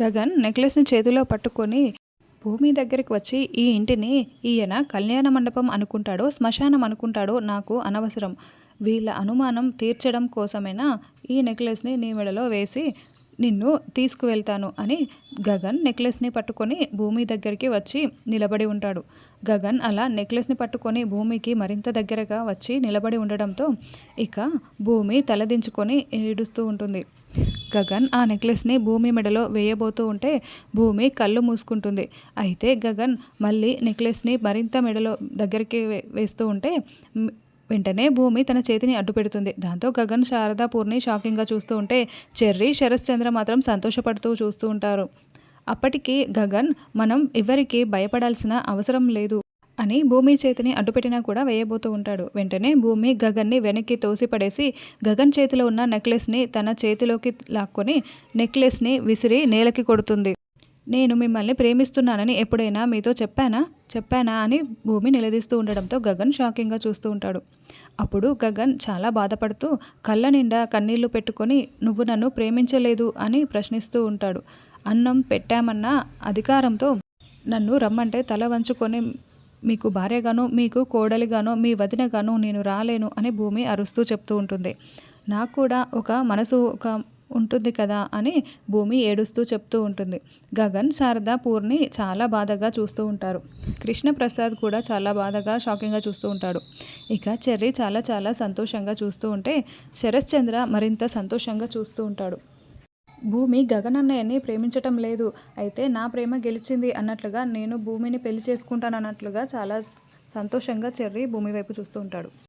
గగన్ నెక్లెస్ని చేతిలో పట్టుకొని భూమి దగ్గరికి వచ్చి ఈ ఇంటిని ఈయన కళ్యాణ మండపం అనుకుంటాడో శ్మశానం అనుకుంటాడో నాకు అనవసరం. వీళ్ళ అనుమానం తీర్చడం కోసమైనా ఈ నెక్లెస్ని నీ మెడలో వేసి నిన్ను తీసుకువెళ్తాను అని గగన్ నెక్లెస్ని పట్టుకొని భూమి దగ్గరికి వచ్చి నిలబడి ఉంటాడు. గగన్ అలా నెక్లెస్ని పట్టుకొని భూమికి మరింత దగ్గరగా వచ్చి నిలబడి ఉండడంతో ఇక భూమి తలదించుకొని ఏడుస్తూ ఉంటుంది. గగన్ ఆ నెక్లెస్ని భూమి మెడలో వేయబోతూ ఉంటే భూమి కళ్ళు మూసుకుంటుంది. అయితే గగన్ మళ్ళీ నెక్లెస్ని మరింత మెడలో దగ్గరికి వేస్తూ ఉంటే వెంటనే భూమి తన చేతిని అడ్డు పెడుతుంది దాంతో గగన్ శారదా పూర్ణి షాకింగ్గా చూస్తూ ఉంటే చెర్రీ శరత్ చంద్ర మాత్రం సంతోషపడుతూ చూస్తూ ఉంటారు. అప్పటికి గగన్ మనం ఎవరికి భయపడాల్సిన అవసరం లేదు. అని భూమి చేతిని అడ్డుపెట్టినా కూడా వేయబోతూ ఉంటాడు. వెంటనే భూమి గగన్ని వెనక్కి తోసిపడేసి గగన్ చేతిలో ఉన్న నెక్లెస్ని తన చేతిలోకి లాక్కొని నెక్లెస్ని విసిరి నేలకి కొడుతుంది. నేను మిమ్మల్ని ప్రేమిస్తున్నానని ఎప్పుడైనా మీతో చెప్పానా? చెప్పానా అని భూమి నిలదీస్తూ ఉండడంతో గగన్ షాకింగ్గా చూస్తూ ఉంటాడు. అప్పుడు గగన్ చాలా బాధపడుతూ కళ్ళ నిండా కన్నీళ్ళు పెట్టుకొని నువ్వు నన్ను ప్రేమించలేదు అని ప్రశ్నిస్తూ ఉంటాడు. అన్నం పెట్టామన్న అధికారంతో నన్ను రమ్మంటే తల వంచుకొని మీకు భార్యగాను మీకు కోడలిగాను మీ వదినగాను నేను రాలేను అని భూమి అరుస్తూ చెప్తూ ఉంటుంది. నాకు కూడా ఒక మనసు ఒక ఉంటుంది కదా అని భూమి ఏడుస్తూ చెప్తూ ఉంటుంది. గగన్ శారద పూర్ణి చాలా బాధగా చూస్తూ ఉంటారు. కృష్ణప్రసాద్ కూడా చాలా బాధగా షాకింగ్గా చూస్తూ ఉంటాడు. ఇక చెర్రీ చాలా చాలా సంతోషంగా చూస్తూ ఉంటే శరశ్చంద్ర మరింత సంతోషంగా చూస్తూ ఉంటాడు. భూమి గగనన్నయ్యని ప్రేమించటం లేదు. అయితే నా ప్రేమ గెలిచింది అన్నట్లుగా నేను భూమిని పెళ్ళి చేసుకుంటాను అన్నట్లుగా చాలా సంతోషంగా చెర్రీ భూమి వైపు చూస్తూ ఉంటాడు.